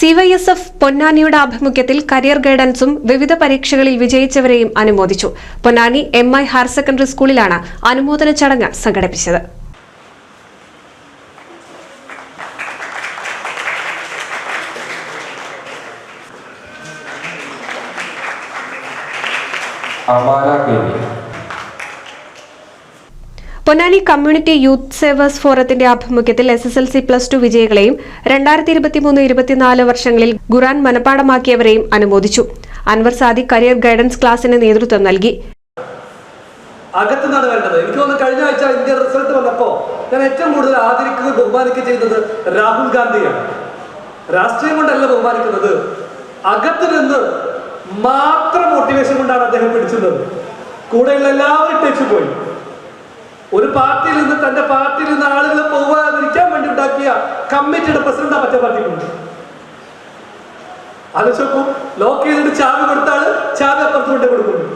C Y S F പൊന്നാനിയുടെ ആഭിമുഖ്യത്തിൽ career ഗൈഡൻസും വിവിധ പരീക്ഷകളിൽ വിജയിച്ചവരെയും അനുമോദിച്ചു. Ponnani M I higher secondary സ്കൂളിലാണ് അനുമോദന ചടങ്ങ് സംഘടിപ്പിച്ചത്. V Ponnani community youth savers ഫോറത്തിന്റെ ആഭിമുഖ്യത്തിൽ S S L C plus two വിജയികളെയും രണ്ടായിരത്തി ഇരുപത്തിമൂന്ന് ഇരുപത്തിനാല് വർഷങ്ങളിൽ ഖുറാൻ മനഃപ്പാടമാക്കിയവരെയും അനുമോദിച്ചു. അൻവർ സാദി കരിയർ ഗൈഡൻസ് ക്ലാസിന് നേതൃത്വം നൽകി. അകത്തു നിന്നാണ് വേണ്ടത് എനിക്ക് തോന്നുന്നു കഴിഞ്ഞ ആഴ്ച ഇന്ത്യ റിസൾട്ട് വന്നപ്പോ ഞാൻ ഏറ്റവും കൂടുതൽ ആദരിക്കുന്നത് ബഹുമാനിക്കുക ചെയ്യുന്നത് രാഹുൽ ഗാന്ധിയാണ്. രാഷ്ട്രീയം കൊണ്ടല്ല ബഹുമാനിക്കുന്നത്. അകത്ത് നിന്ന് മാത്രം മോട്ടിവേഷൻ കൊണ്ടാണ് അദ്ദേഹം പിടിച്ചത്. കൂടെയുള്ള എല്ലാവരും ടച്ച് പോയി. ഒരു പാർട്ടിയിൽ നിന്ന് തന്റെ പാർട്ടിയിൽ നിന്ന് ആളുകൾ പോകാതിരിക്കാൻ വേണ്ടി ഉണ്ടാക്കിയ കമ്മിറ്റിയുടെ പ്രസിഡന്റ് മറ്റേ പാർട്ടിക്കുണ്ട് ആലോചിക്കും ലോക്ക് ചെയ്തിട്ട് ചാവി കൊടുത്താൽ ചാവി അപ്പുറത്ത് കൊണ്ട് കൊടുക്കുന്നു.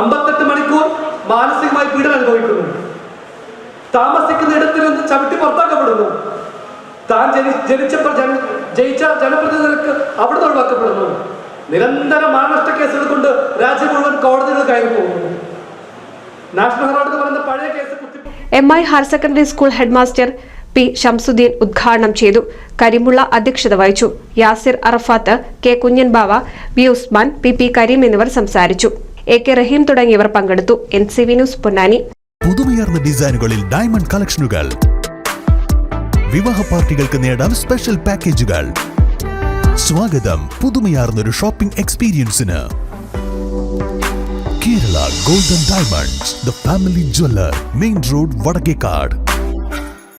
അമ്പത്തെട്ട് മണിക്കൂർ മാനസികമായി പീഡനം അനുഭവിക്കുന്നു. താമസിക്കുന്ന ഇടത്തിൽ നിന്ന് ചവിട്ടി പുറത്താക്കപ്പെടുന്നു. താൻ ജനി ജനിച്ചപ്പോൾ ജന ജയിച്ച ജനപ്രതിനിധികൾക്ക് അവിടെ നിന്ന് ഒഴിവാക്കപ്പെടുന്നു. നിരന്തര മാനനഷ്ട കേസുകൾ കൊണ്ട് രാജ്യം മുഴുവൻ കോടതികൾ കയറി പോകുന്നു National Herald M I higher secondary school headmaster P Shamsuddin ഉദ്ഘാടനം ചെയ്തു. കരിമുള്ള അധ്യക്ഷത വഹിച്ചു. Yasir Arafat K Kunjanbava V Usman P P Kareem എന്നിവർ സംസാരിച്ചു. എ കെ റഹീം തുടങ്ങിയവർ പങ്കെടുത്തു. N C V news Ponnani. പുതുമയർന്ന ഡിസൈനുകളിൽ ഡയമണ്ട് കളക്ഷനുകൾ. വിവാഹ പാർട്ടികൾക്ക് നേടാൻ സ്പെഷ്യൽ പാക്കേജുകൾ. സ്വാഗതം പുതുമയാർന്നൊരു ഷോപ്പിംഗ് എക്സ്പീരിയൻസിന്. Kerala golden diamonds the family jeweller main road Vadakkekad